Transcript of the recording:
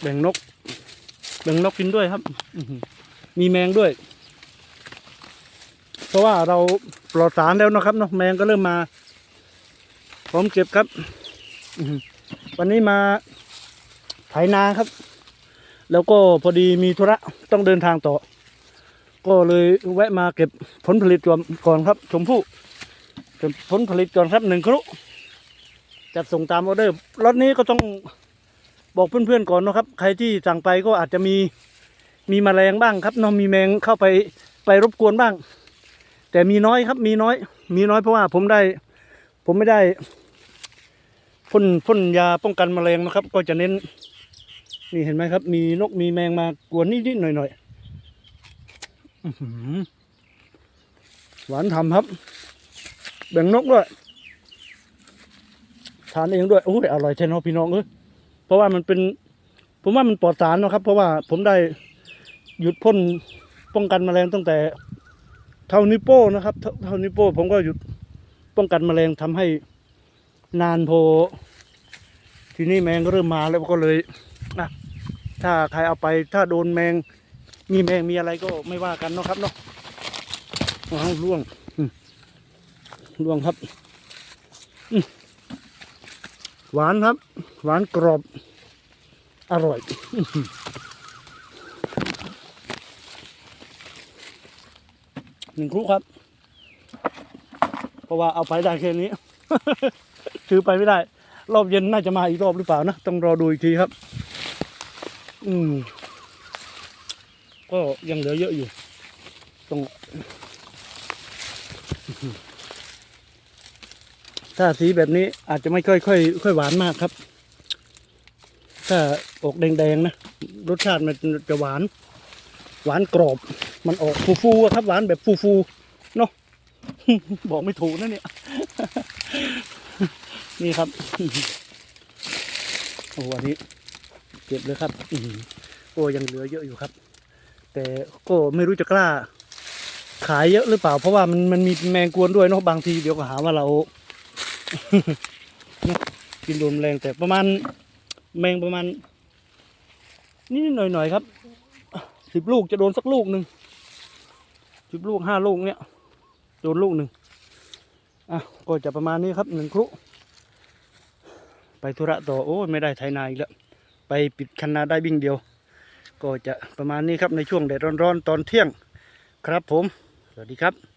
แบ่งนก แบ่งนกกินด้วยครับมีแมงด้วย เพราะว่าเราปลอดสารแล้วนะครับเนาะแมงก็เริ่มมาพร้อมเก็บครับวันนี้มาไถนาครับ แล้วก็พอดีมีธุระต้องเดินทางต่อ ก็เลยแวะมาเก็บผลผลิตก่อนก่อนครับชมพู่เก็บผลผลิตก่อนครับหนึ่งครุจัดส่งตามออเดอร์รถนี้ก็ต้อง บอกเพื่อนๆก่อนนะครับ ใครที่สั่งไปก็อาจจะมีมีแมลงบ้างครับเนาะมีแมงเข้าไปไปรบกวนบ้าง แต่มีน้อยครับ มีน้อย มีน้อยเพราะว่าผมได้ ผมไม่ได้พ่นพ่นยาป้องกันแมลงนะครับ ก็จะเน้น นี่เห็นไหมครับ มีนกมีแมงมากวนนิดๆหน่อยๆอื้อหือหวานทำครับ แบ่งนกด้วยทานเองด้วยโอ้ยอร่อยแท้เนาะพี่น้องเอ้ย เพราะว่ามันเป็น ผมว่ามันปลอดสารนะครับ เพราะว่าผมได้หยุดพ่นป้องกันแมลงตั้งแต่เท่านิ้วโป้นะครับ เท่านิ้วโป้ผมก็หยุดป้องกันแมลงทำให้นานพอทีนี้แมงก็เริ่มมาแล้วก็เลยอะถ้าใครเอาไปถ้าโดนแมง มีแมงมีอะไรก็ไม่ว่ากันเนาะครับเนาะว้าวล่วงอืมล่วงครับอืม หวานครับ หวานกรอบอร่อยหนึ่งครุครับ เพราะว่าเอาไปได้แค่นี้ ถือไปไม่ได้ รอบเย็นน่าจะมาอีกรอบหรือเปล่านะ ต้องรอดูอีกทีครับ อืม ก็ยังเหลือเยอะอยู่ตรง ถ้าสีแบบนี้อาจจะไม่ค่อยค่อยค่อยหวานมากครับ ถ้าออกแดงๆนะรสชาติมันจะหวาน หวานกรอบ มันออกฟูๆครับ หวานแบบฟูๆเนาะบอกไม่ถูกนะเนี่ย นี่ครับ โอ้อันนี้เก็บเลยครับอื้อหือโอ้ยังเหลือเยอะอยู่ครับ แต่ก็ไม่รู้จะกล้า ขายเยอะหรือเปล่า เพราะว่ามันมันมีแมงกวนด้วยเนาะบางทีเดี๋ยวก็หาว่าเรา กินโดนแรงแต่ประมาณแมงประมาณนิดๆหน่อยๆครับสิบลูกจะโดนสักลูกหนึ่งสิบลูกห้าลูกเนี้ยโดนลูกหนึ่งอะก็จะประมาณนี้ครับหนึ่งครุ ไปธุระต่อโอ้ไม่ได้ไถนาอีกแล้วไปปิดคันนาได้บิ่งเดียว ก็จะประมาณนี้ครับในช่วงแดดร้อนๆตอนเที่ยงครับผม สวัสดีครับ